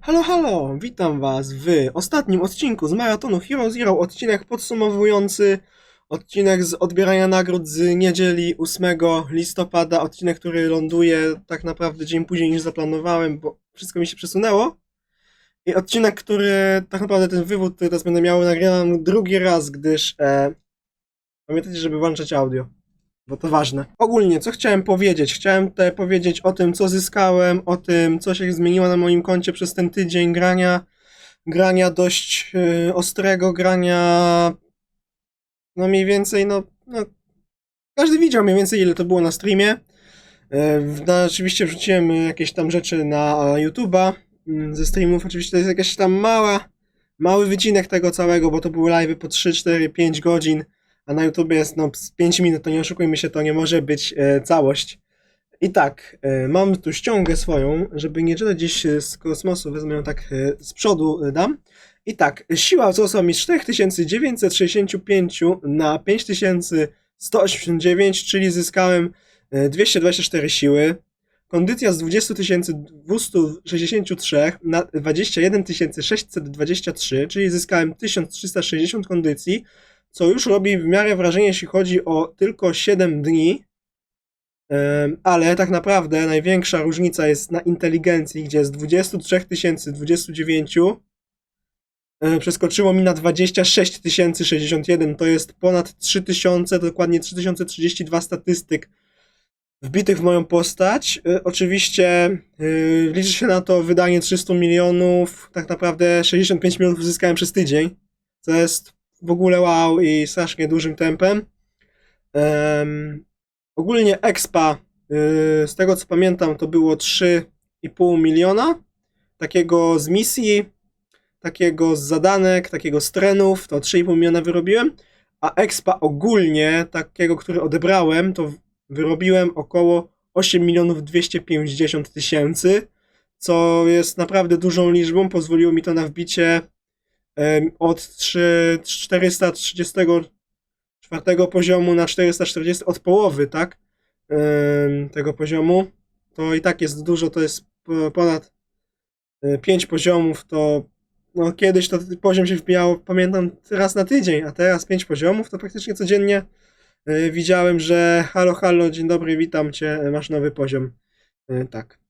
Halo, halo! Witam Was w ostatnim odcinku z Maratonu Hero Zero, odcinek podsumowujący, odcinek z odbierania nagród z niedzieli 8 listopada, odcinek, który ląduje tak naprawdę dzień później niż zaplanowałem, bo wszystko mi się przesunęło. I odcinek, który tak naprawdę ten wywód, który teraz będę miał, nagrywam drugi raz, gdyż e, pamiętajcie, żeby włączać audio bo to ważne. Ogólnie, co chciałem powiedzieć? Chciałem tutaj powiedzieć o tym, co zyskałem, o tym, co się zmieniło na moim koncie przez ten tydzień grania, grania dość yy, ostrego, grania no mniej więcej, no, no każdy widział mniej więcej ile to było na streamie. Yy, no, oczywiście wrzuciłem jakieś tam rzeczy na YouTube'a yy, ze streamów, oczywiście to jest jakaś tam mała, mały wycinek tego całego, bo to były live'y po 3, 4, 5 godzin, a na YouTube jest no z 5 minut, to nie oszukujmy się, to nie może być e, całość. I tak, e, mam tu ściągę swoją, żeby nie czytać gdzieś e, z kosmosu, wezmę ją tak e, z przodu e, dam. I tak, siła wzrosła mi z 4965 na 5189, czyli zyskałem e, 224 siły. Kondycja z 20 263 na 21 623, czyli zyskałem 1360 kondycji co już robi w miarę wrażenie, jeśli chodzi o tylko 7 dni. Ale tak naprawdę największa różnica jest na inteligencji, gdzie z 23 029 e, przeskoczyło mi na 26 061. To jest ponad 3000, dokładnie 3032 statystyk wbitych w moją postać. E, Oczywiście e, liczy się na to wydanie 300 milionów. Tak naprawdę 65 milionów uzyskałem przez tydzień, co jest w ogóle wow i strasznie dużym tempem. Em, ogólnie expa, y, z tego co pamiętam, to było 3,5 miliona. Takiego z misji, takiego z zadanek, takiego z trenów, to 3,5 miliona wyrobiłem. A expa ogólnie, takiego, który odebrałem, to wyrobiłem około 8 milionów 250 tysięcy, co jest naprawdę dużą liczbą. Pozwoliło mi to na wbicie od 3, 434 poziomu na 440 od połowy, tak? Tego poziomu. To i tak jest dużo, to jest po- ponad 5 poziomów, to no kiedyś to poziom się wbijało, pamiętam, raz na tydzień, a teraz 5 poziomów, to praktycznie codziennie e, widziałem, że halo, halo, dzień dobry, witam cię, e, masz nowy poziom. E, Tak.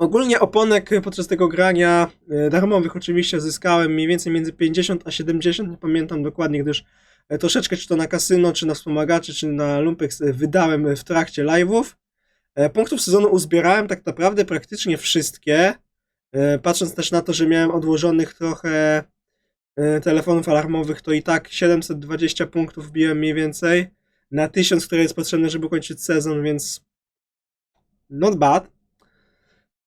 Ogólnie oponek podczas tego grania, e, darmowych oczywiście, zyskałem mniej więcej między 50 a 70, nie pamiętam dokładnie, gdyż e, troszeczkę czy to na kasyno, czy na wspomagaczy, czy na Lumpex e, wydałem w trakcie live'ów. Punktów sezonu uzbierałem tak naprawdę praktycznie wszystkie, patrząc też na to, że miałem odłożonych trochę telefonów alarmowych, to i tak 720 punktów wbiłem mniej więcej na 1000, które jest potrzebne, żeby kończyć sezon, więc not bad.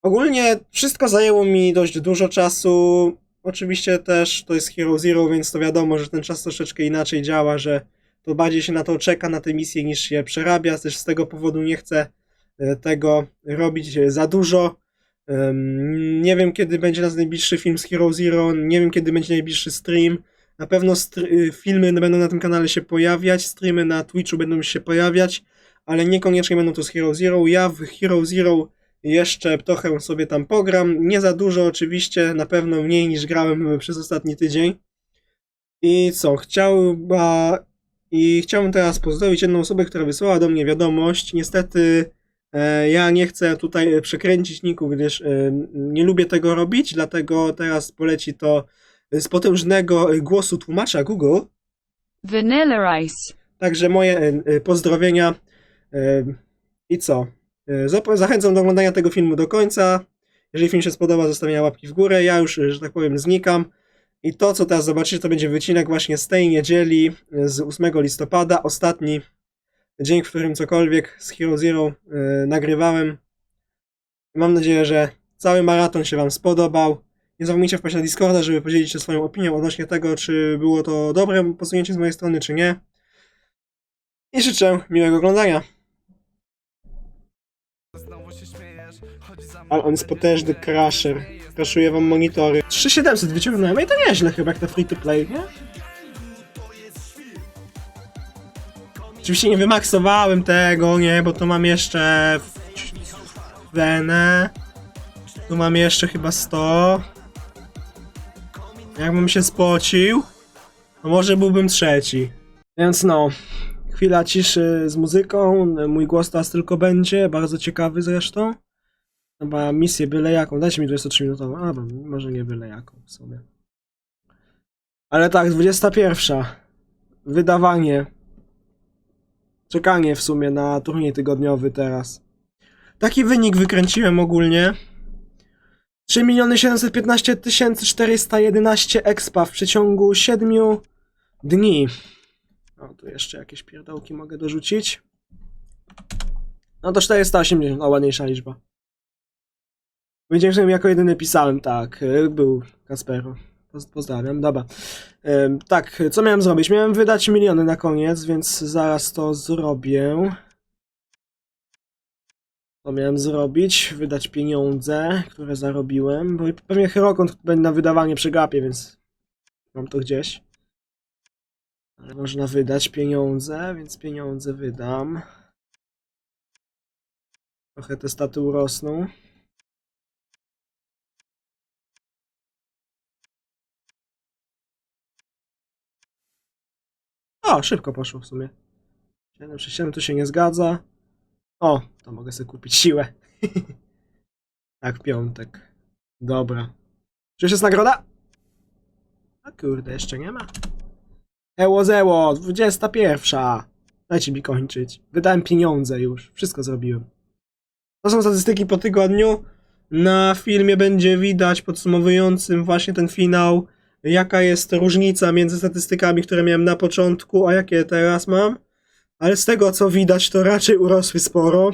Ogólnie wszystko zajęło mi dość dużo czasu. Oczywiście też to jest Hero Zero, więc to wiadomo, że ten czas troszeczkę inaczej działa, że to bardziej się na to czeka, na te misje, niż się przerabia. Też z tego powodu nie chcę e, tego robić e, za dużo. Nie wiem, kiedy będzie nas najbliższy film z Hero Zero, nie wiem, kiedy będzie najbliższy stream. Na pewno y, filmy będą na tym kanale się pojawiać, streamy na Twitchu będą się pojawiać, ale niekoniecznie będą to z Hero Zero. Ja w Hero Zero jeszcze trochę sobie tam pogram. Nie za dużo oczywiście, na pewno mniej niż grałem przez ostatni tydzień. I co, chciałba... I chciałbym teraz pozdrowić jedną osobę, która wysłała do mnie wiadomość. Niestety e, ja nie chcę tutaj e, przekręcić niku, gdyż e, nie lubię tego robić, dlatego teraz poleci to z potężnego e, głosu tłumacza Google. Vanilla Ice. Także moje e, e, pozdrowienia. E, I co? E, Zachęcam do oglądania tego filmu do końca. Jeżeli film się spodoba, zostawienia łapki w górę. Ja już, e, że tak powiem, znikam. I to, co teraz zobaczycie, to będzie wycinek właśnie z tej niedzieli, e, z 8 listopada. Ostatni dzień, w którym cokolwiek z Hero Zero e, nagrywałem. Mam nadzieję, że cały maraton się Wam spodobał. Nie zapomnijcie wpaść na Discorda, żeby podzielić się swoją opinią odnośnie tego, czy było to dobre posunięcie z mojej strony, czy nie. I życzę miłego oglądania. Ale on jest potężny crasher. Crashuje wam monitory. 3700 wyciągnąłem, i to nieźle chyba jak na free to play, nie? Oczywiście nie wymaksowałem tego, nie, bo to mam jeszcze wenę. Tu mam jeszcze chyba 100. Jakbym się spocił, to może byłbym trzeci. Więc no, chwila ciszy z muzyką. Mój głos teraz tylko będzie, bardzo ciekawy zresztą. Chyba misję byle jaką. Dajcie mi 23 minutową. A, bo może nie byle jaką w sumie. Ale tak, 21. Wydawanie. Czekanie w sumie na turniej tygodniowy teraz. Taki wynik wykręciłem ogólnie. 3 715 411 expa w przeciągu 7 dni. O, tu jeszcze jakieś pierdołki mogę dorzucić. No to 480, o ładniejsza liczba. Że jako jedyny pisałem, tak, y, był Kaspero. Poz- Pozdrawiam, dobra. Tak, co miałem zrobić? Miałem wydać miliony na koniec, więc zaraz to zrobię. To miałem zrobić, wydać pieniądze, które zarobiłem, bo pewnie Herokont będzie na wydawanie przegapię, więc mam to gdzieś. Ale można wydać pieniądze, więc pieniądze wydam. Trochę te staty urosną. O, szybko poszło w sumie. 7 przez 7 tu się nie zgadza. O, to mogę sobie kupić siłę. tak, piątek. Dobra. Czy już jest nagroda? A kurde, jeszcze nie ma. Eło zeło, 21. Dajcie mi kończyć. Wydałem pieniądze już. Wszystko zrobiłem. To są statystyki po tygodniu. Na filmie będzie widać podsumowującym właśnie ten finał, jaka jest różnica między statystykami, które miałem na początku, a jakie teraz mam. Ale z tego co widać, to raczej urosły sporo.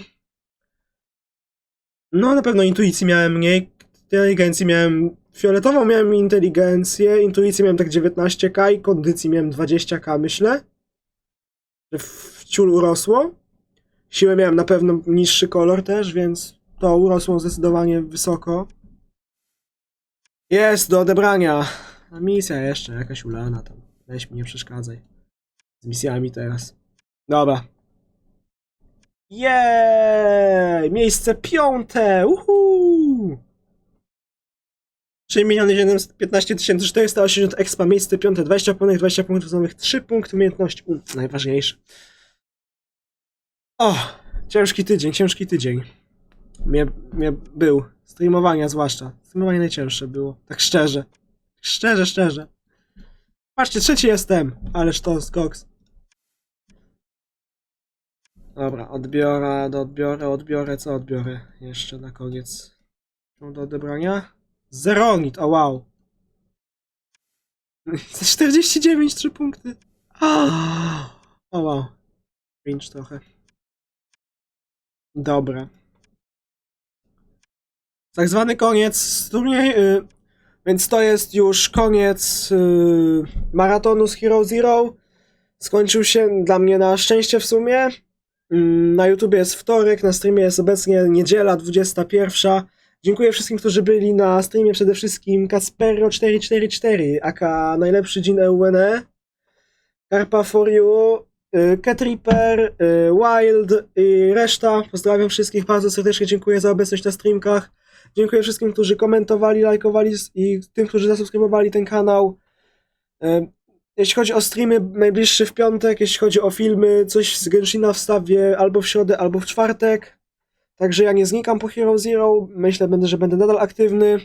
No, na pewno intuicji miałem mniej, inteligencji miałem fioletową, miałem inteligencję, intuicję miałem tak 19k i kondycji miałem 20k, myślę. Że w ciul urosło. Siłę miałem na pewno niższy kolor też, więc to urosło zdecydowanie wysoko. Jest do odebrania. A misja jeszcze, jakaś ulana tam. Weź mi, nie przeszkadzaj. Z misjami teraz. Dobra. Jej! Miejsce piąte! Uhu! 3 715 480 expa, miejsce piąte, 20 punktów, 20 punktów nowych, 3 punkty umiejętności. U, najważniejsze. O! Ciężki tydzień, ciężki tydzień. Mnie, mnie był. Streamowania zwłaszcza. Streamowanie najcięższe było. Tak szczerze. Szczerze, szczerze. Patrzcie, trzeci jestem. Ależ to skoks. Dobra, odbiorę, do odbiorę, odbiorę, co odbiorę jeszcze na koniec? Do odebrania? Zeronit, o wow. Za 49, 3 punkty. O wow. Pięć trochę. Dobra. Tak zwany koniec turniej, y, więc to jest już koniec y, maratonu z Hero Zero. Skończył się dla mnie na szczęście w sumie. Mm, Na YouTubie jest wtorek, na streamie jest obecnie niedziela 21. Dziękuję wszystkim, którzy byli na streamie, przede wszystkim Kaspero444, aka najlepszy Jin EUNE, Karpa for You, y, Cat Reaper, y, Wild i reszta. Pozdrawiam wszystkich bardzo serdecznie, dziękuję za obecność na streamkach. Dziękuję wszystkim, którzy komentowali, lajkowali i tym, którzy zasubskrybowali ten kanał. Jeśli chodzi o streamy, najbliższy w piątek, jeśli chodzi o filmy, coś z Genshina wstawię albo w środę, albo w czwartek. Także ja nie znikam po Hero Zero. Myślę, że będę nadal aktywny.